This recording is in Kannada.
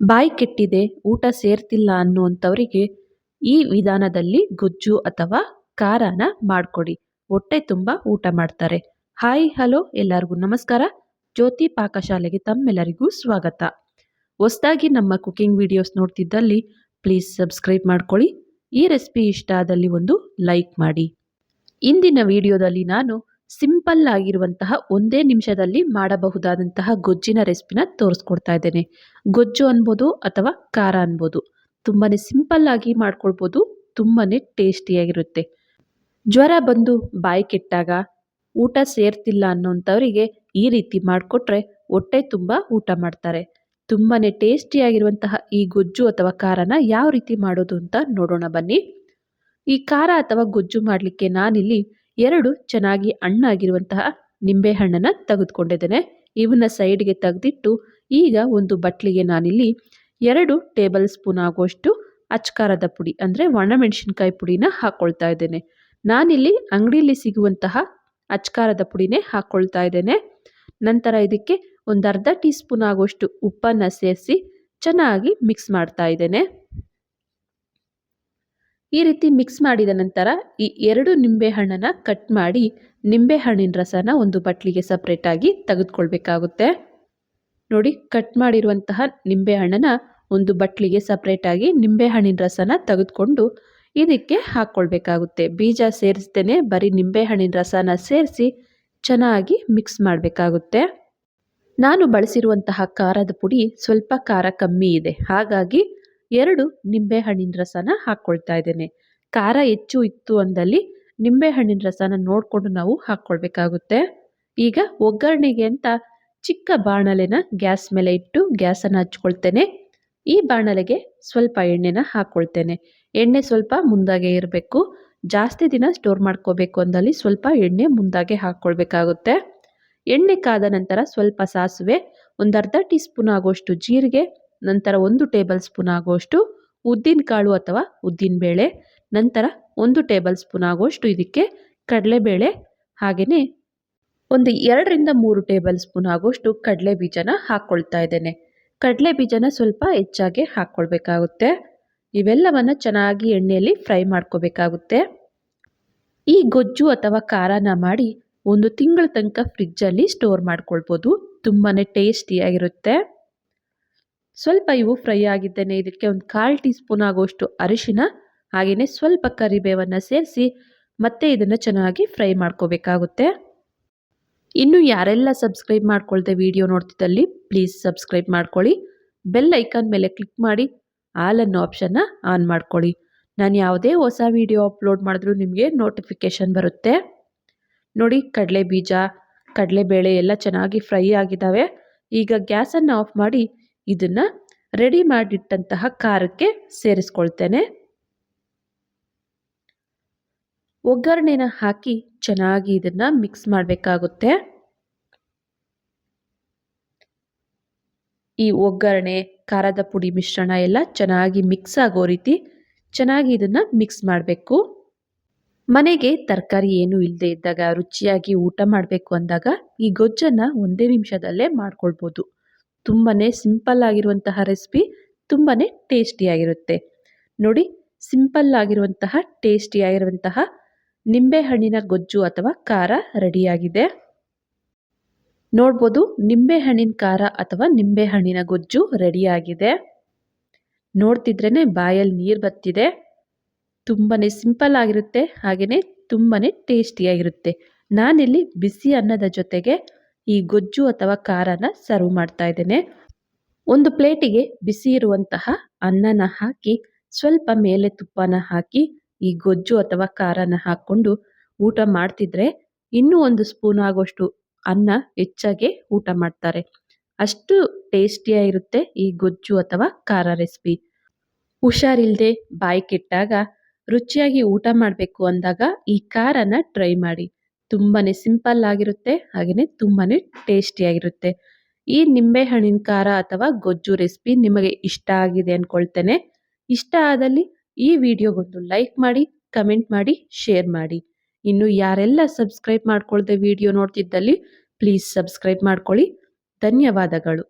ಬಾಯಿ ಕೆಟ್ಟಿದೆ, ಊಟ ಸೇರ್ತಿಲ್ಲ ಅನ್ನುವಂಥವರಿಗೆ ಈ ವಿಧಾನದಲ್ಲಿ ಗೊಜ್ಜು ಅಥವಾ ಖಾರನ ಮಾಡಿಕೊಡಿ. ಹೊಟ್ಟೆ ತುಂಬ ಊಟ ಮಾಡ್ತಾರೆ. ಹಾಯ್, ಹಲೋ, ಎಲ್ಲರಿಗೂ ನಮಸ್ಕಾರ. ಜ್ಯೋತಿ ಪಾಕಶಾಲೆಗೆ ತಮ್ಮೆಲ್ಲರಿಗೂ ಸ್ವಾಗತ. ಹೊಸದಾಗಿ ನಮ್ಮ ಕುಕಿಂಗ್ ವಿಡಿಯೋಸ್ ನೋಡ್ತಿದ್ದಲ್ಲಿ ಪ್ಲೀಸ್ ಸಬ್ಸ್ಕ್ರೈಬ್ ಮಾಡ್ಕೊಳ್ಳಿ. ಈ ರೆಸಿಪಿ ಇಷ್ಟ ಆದಲ್ಲಿ ಒಂದು ಲೈಕ್ ಮಾಡಿ. ಇಂದಿನ ವಿಡಿಯೋದಲ್ಲಿ ನಾನು ಸಿಂಪಲ್ ಆಗಿರುವಂತಹ ಒಂದೇ ನಿಮಿಷದಲ್ಲಿ ಮಾಡಬಹುದಾದಂತಹ ಗೊಜ್ಜಿನ ರೆಸಿಪಿನ ತೋರಿಸ್ಕೊಡ್ತಾ ಇದ್ದೇನೆ. ಗೊಜ್ಜು ಅನ್ಬೋದು ಅಥವಾ ಖಾರ ಅನ್ಬೋದು. ತುಂಬಾ ಸಿಂಪಲ್ ಆಗಿ ಮಾಡ್ಕೊಳ್ಬೋದು ತುಂಬಾ ಟೇಸ್ಟಿಯಾಗಿರುತ್ತೆ ಜ್ವರ ಬಂದು ಬಾಯಿ ಕೆಟ್ಟಾಗ ಊಟ ಸೇರ್ತಿಲ್ಲ ಅನ್ನೋಂಥವರಿಗೆ ಈ ರೀತಿ ಮಾಡಿಕೊಟ್ರೆ ಹೊಟ್ಟೆ ತುಂಬ ಊಟ ಮಾಡ್ತಾರೆ. ತುಂಬಾ ಟೇಸ್ಟಿಯಾಗಿರುವಂತಹ ಈ ಗೊಜ್ಜು ಅಥವಾ ಖಾರನ ಯಾವ ರೀತಿ ಮಾಡೋದು ಅಂತ ನೋಡೋಣ ಬನ್ನಿ. ಈ ಖಾರ ಅಥವಾ ಗೊಜ್ಜು ಮಾಡಲಿಕ್ಕೆ ನಾನಿಲ್ಲಿ ಎರಡು ಚೆನ್ನಾಗಿ ಹಣ್ಣಾಗಿರುವಂತಹ ನಿಂಬೆಹಣ್ಣನ್ನು ತೆಗೆದುಕೊಂಡಿದ್ದೇನೆ. ಇವನ್ನ ಸೈಡ್ಗೆ ತೆಗೆದಿಟ್ಟು ಈಗ ಒಂದು ಬಟ್ಲಿಗೆ ನಾನಿಲ್ಲಿ ಎರಡು ಟೇಬಲ್ ಸ್ಪೂನ್ ಆಗುವಷ್ಟು ಅಚ್ಕಾರದ ಪುಡಿ ಅಂದರೆ ಒಣಮೆಣಸಿನ್ಕಾಯಿ ಪುಡಿನ ಹಾಕ್ಕೊಳ್ತಾ ಇದ್ದೇನೆ. ನಾನಿಲ್ಲಿ ಅಂಗಡಿಯಲ್ಲಿ ಸಿಗುವಂತಹ ಅಚ್ಕಾರದ ಪುಡಿನೇ ಹಾಕ್ಕೊಳ್ತಾ ಇದ್ದೇನೆ. ನಂತರ ಇದಕ್ಕೆ ಒಂದು ಅರ್ಧ ಟೀ ಸ್ಪೂನ್ ಆಗುವಷ್ಟು ಉಪ್ಪನ್ನು ಸೇರಿಸಿ ಚೆನ್ನಾಗಿ ಮಿಕ್ಸ್ ಮಾಡ್ತಾ ಇದ್ದೇನೆ. ಈ ರೀತಿ ಮಿಕ್ಸ್ ಮಾಡಿದ ನಂತರ ಈ ಎರಡು ನಿಂಬೆಹಣ್ಣನ್ನು ಕಟ್ ಮಾಡಿ ನಿಂಬೆಹಣ್ಣಿನ ರಸನ ಒಂದು ಬಟ್ಲಿಗೆ ಸಪ್ರೇಟಾಗಿ ತೆಗೆದುಕೊಳ್ಬೇಕಾಗುತ್ತೆ. ನೋಡಿ ಕಟ್ ಮಾಡಿರುವಂತಹ ನಿಂಬೆಹಣ್ಣನ್ನು ಒಂದು ಬಟ್ಲಿಗೆ ಸಪ್ರೇಟಾಗಿ ನಿಂಬೆಹಣ್ಣಿನ ರಸನ ತೆಗೆದುಕೊಂಡು ಇದಕ್ಕೆ ಹಾಕ್ಕೊಳ್ಬೇಕಾಗುತ್ತೆ ಬೀಜ ಸೇರಿಸ್ದೇ ಬರೀ ನಿಂಬೆಹಣ್ಣಿನ ರಸನ ಸೇರಿಸಿ ಚೆನ್ನಾಗಿ ಮಿಕ್ಸ್ ಮಾಡಬೇಕಾಗುತ್ತೆ. ನಾನು ಬಳಸಿರುವಂತಹ ಖಾರದ ಪುಡಿ ಸ್ವಲ್ಪ ಖಾರ ಕಮ್ಮಿ ಇದೆ. ಹಾಗಾಗಿ ಎರಡು ನಿಂಬೆಹಣ್ಣಿನ ರಸನ ಹಾಕ್ಕೊಳ್ತಾ ಇದ್ದೇನೆ. ಖಾರ ಹೆಚ್ಚು ಇತ್ತು ಅಂದಲ್ಲಿ ನಿಂಬೆಹಣ್ಣಿನ ರಸನ ನೋಡಿಕೊಂಡು ನಾವು ಹಾಕ್ಕೊಳ್ಬೇಕಾಗುತ್ತೆ ಈಗ ಒಗ್ಗರಣೆಗೆ ಅಂತ ಚಿಕ್ಕ ಬಾಣಲೆನ ಗ್ಯಾಸ್ ಮೇಲೆ ಇಟ್ಟು ಗ್ಯಾಸನ್ನು ಹಚ್ಕೊಳ್ತೇನೆ. ಈ ಬಾಣಲೆಗೆ ಸ್ವಲ್ಪ ಎಣ್ಣೆನ ಹಾಕ್ಕೊಳ್ತೇನೆ ಎಣ್ಣೆ ಸ್ವಲ್ಪ ಮುಂದಾಗೆ ಇರಬೇಕು. ಜಾಸ್ತಿ ದಿನ ಸ್ಟೋರ್ ಮಾಡ್ಕೋಬೇಕು ಅಂದಲ್ಲಿ ಸ್ವಲ್ಪ ಎಣ್ಣೆ ಮುಂದಾಗೆ ಹಾಕ್ಕೊಳ್ಬೇಕಾಗುತ್ತೆ ಎಣ್ಣೆ ಕಾದ ನಂತರ ಸ್ವಲ್ಪ ಸಾಸಿವೆ ಒಂದು ಅರ್ಧ ಟೀ ಸ್ಪೂನ್ ಆಗುವಷ್ಟು ಜೀರಿಗೆ ನಂತರ ಒಂದು ಟೇಬಲ್ ಸ್ಪೂನ್ ಆಗುವಷ್ಟು ಉದ್ದಿನ ಕಾಳು ಅಥವಾ ಉದ್ದಿನ ಬೇಳೆ, ನಂತರ ಒಂದು ಟೇಬಲ್ ಸ್ಪೂನ್ ಆಗುವಷ್ಟು ಇದಕ್ಕೆ ಕಡಲೆಬೇಳೆ, ಹಾಗೆಯೇ ಒಂದು ಎರಡರಿಂದ ಮೂರು ಟೇಬಲ್ ಸ್ಪೂನ್ ಆಗುವಷ್ಟು ಕಡಲೆ ಬೀಜನ ಹಾಕ್ಕೊಳ್ತಾ ಇದ್ದೇನೆ. ಕಡಲೆ ಬೀಜನ ಸ್ವಲ್ಪ ಹೆಚ್ಚಾಗಿ ಹಾಕ್ಕೊಳ್ಬೇಕಾಗುತ್ತೆ ಇವೆಲ್ಲವನ್ನು ಚೆನ್ನಾಗಿ ಎಣ್ಣೆಯಲ್ಲಿ ಫ್ರೈ ಮಾಡ್ಕೋಬೇಕಾಗುತ್ತೆ. ಈ ಗೊಜ್ಜು ಅಥವಾ ಖಾರನ ಮಾಡಿ ಒಂದು ತಿಂಗಳ ತನಕ ಫ್ರಿಜ್ಜಲ್ಲಿ ಸ್ಟೋರ್ ಮಾಡ್ಕೊಳ್ಬೋದು. ತುಂಬಾ ಟೇಸ್ಟಿಯಾಗಿರುತ್ತೆ. ಸ್ವಲ್ಪ ಇವು ಫ್ರೈ ಆಗಿದ್ದೇನೆ. ಇದಕ್ಕೆ ಒಂದು ಕಾಲು ಟೀ ಸ್ಪೂನ್ ಆಗುವಷ್ಟು ಅರಿಶಿನ, ಹಾಗೆಯೇ ಸ್ವಲ್ಪ ಕರಿಬೇವನ್ನು ಸೇರಿಸಿ ಮತ್ತೆ ಇದನ್ನು ಚೆನ್ನಾಗಿ ಫ್ರೈ ಮಾಡ್ಕೋಬೇಕಾಗುತ್ತೆ. ಇನ್ನು ಯಾರೆಲ್ಲ ಸಬ್ಸ್ಕ್ರೈಬ್ ಮಾಡ್ಕೊಳ್ದೆ ವಿಡಿಯೋ ನೋಡ್ತಿದ್ದಲ್ಲಿ ಪ್ಲೀಸ್ ಸಬ್ಸ್ಕ್ರೈಬ್ ಮಾಡ್ಕೊಳ್ಳಿ. ಬೆಲ್ ಐಕಾನ್ ಮೇಲೆ ಕ್ಲಿಕ್ ಮಾಡಿ, ಆಲ್ ಅನ್ನೋ ಆಪ್ಷನ್ನ ಆನ್ ಮಾಡ್ಕೊಳ್ಳಿ. ನಾನು ಯಾವುದೇ ಹೊಸ ವಿಡಿಯೋ ಅಪ್ಲೋಡ್ ಮಾಡಿದ್ರೂ ನಿಮಗೆ ನೋಟಿಫಿಕೇಷನ್ ಬರುತ್ತೆ. ನೋಡಿ, ಕಡಲೆ ಬೀಜ, ಕಡಲೆಬೇಳೆ ಎಲ್ಲ ಚೆನ್ನಾಗಿ ಫ್ರೈ ಆಗಿದ್ದಾವೆ. ಈಗ ಗ್ಯಾಸನ್ನು ಆಫ್ ಮಾಡಿ ಇದನ್ನು ರೆಡಿ ಮಾಡಿಟ್ಟಂತಹ ಖಾರಕ್ಕೆ ಸೇರಿಸ್ಕೊಳ್ತೇನೆ. ಒಗ್ಗರಣೆನ ಹಾಕಿ ಚೆನ್ನಾಗಿ ಇದನ್ನು ಮಿಕ್ಸ್ ಮಾಡಬೇಕಾಗುತ್ತೆ. ಈ ಒಗ್ಗರಣೆ, ಖಾರದ ಪುಡಿ ಮಿಶ್ರಣ ಎಲ್ಲ ಚೆನ್ನಾಗಿ ಮಿಕ್ಸ್ ಆಗೋ ರೀತಿ ಚೆನ್ನಾಗಿ ಇದನ್ನು ಮಿಕ್ಸ್ ಮಾಡಬೇಕು. ಮನೆಗೆ ತರಕಾರಿ ಏನು ಇಲ್ಲದೆ ಇದ್ದಾಗ ರುಚಿಯಾಗಿ ಊಟ ಮಾಡಬೇಕು ಅಂದಾಗ ಈ ಗೊಜ್ಜನ್ನು ಒಂದೇ ನಿಮಿಷದಲ್ಲೇ ಮಾಡ್ಕೊಳ್ಬೋದು. ತುಂಬಾ ಸಿಂಪಲ್ ಆಗಿರುವಂತಹ ರೆಸಿಪಿ ತುಂಬಾ ಟೇಸ್ಟಿಯಾಗಿರುತ್ತೆ ನೋಡಿ, ಸಿಂಪಲ್ ಆಗಿರುವಂತಹ ಟೇಸ್ಟಿಯಾಗಿರುವಂತಹ ನಿಂಬೆಹಣ್ಣಿನ ಗೊಜ್ಜು ಅಥವಾ ಖಾರ ರೆಡಿಯಾಗಿದೆ. ನೋಡ್ಬೋದು, ನಿಂಬೆಹಣ್ಣಿನ ಖಾರ ಅಥವಾ ನಿಂಬೆಹಣ್ಣಿನ ಗೊಜ್ಜು ರೆಡಿಯಾಗಿದೆ. ನೋಡ್ತಿದ್ರೇ ಬಾಯಲ್ಲಿ ನೀರು ಬತ್ತಿದೆ. ತುಂಬಾ ಸಿಂಪಲ್ ಆಗಿರುತ್ತೆ ಹಾಗೆಯೇ ತುಂಬಾ ಟೇಸ್ಟಿಯಾಗಿರುತ್ತೆ ನಾನಿಲ್ಲಿ ಬಿಸಿ ಅನ್ನದ ಜೊತೆಗೆ ಈ ಗೊಜ್ಜು ಅಥವಾ ಖಾರನ ಸರ್ವ್ ಮಾಡ್ತಾ ಇದ್ದೇನೆ. ಒಂದು ಪ್ಲೇಟಿಗೆ ಬಿಸಿ ಇರುವಂತಹ ಅನ್ನನ ಹಾಕಿ, ಸ್ವಲ್ಪ ಮೇಲೆ ತುಪ್ಪನ ಹಾಕಿ, ಈ ಗೊಜ್ಜು ಅಥವಾ ಖಾರನ ಹಾಕ್ಕೊಂಡು ಊಟ ಮಾಡ್ತಿದ್ರೆ ಇನ್ನೂ ಒಂದು ಸ್ಪೂನ್ ಆಗೋಷ್ಟು ಅನ್ನ ಹೆಚ್ಚಾಗಿ ಊಟ ಮಾಡ್ತಾರೆ. ಅಷ್ಟು ಟೇಸ್ಟಿಯಾಗಿರುತ್ತೆ ಈ ಗೊಜ್ಜು ಅಥವಾ ಖಾರ ರೆಸಿಪಿ ಹುಷಾರಿಲ್ಲದೆ ಬಾಯಿ ಕೆಟ್ಟಾಗ, ರುಚಿಯಾಗಿ ಊಟ ಮಾಡಬೇಕು ಅಂದಾಗ ಈ ಖಾರನ ಟ್ರೈ ಮಾಡಿ. ತುಂಬಾ ಸಿಂಪಲ್ ಆಗಿರುತ್ತೆ ಹಾಗೆಯೇ ತುಂಬಾ ಟೇಸ್ಟಿಯಾಗಿರುತ್ತೆ ಈ ನಿಂಬೆಹಣ್ಣಿನ ಖಾರ ಅಥವಾ ಗೊಜ್ಜು ರೆಸಿಪಿ ನಿಮಗೆ ಇಷ್ಟ ಆಗಿದೆ ಅಂದ್ಕೊಳ್ತೇನೆ ಇಷ್ಟ ಆದಲ್ಲಿ ಈ ವಿಡಿಯೋಗೊಂದು ಲೈಕ್ ಮಾಡಿ, ಕಮೆಂಟ್ ಮಾಡಿ, ಶೇರ್ ಮಾಡಿ. ಇನ್ನು ಯಾರೆಲ್ಲ ಸಬ್ಸ್ಕ್ರೈಬ್ ಮಾಡ್ಕೊಳ್ದೆ ವಿಡಿಯೋ ನೋಡ್ತಿದ್ದಲ್ಲಿ, ಪ್ಲೀಸ್ ಸಬ್ಸ್ಕ್ರೈಬ್ ಮಾಡ್ಕೊಳ್ಳಿ. ಧನ್ಯವಾದಗಳು.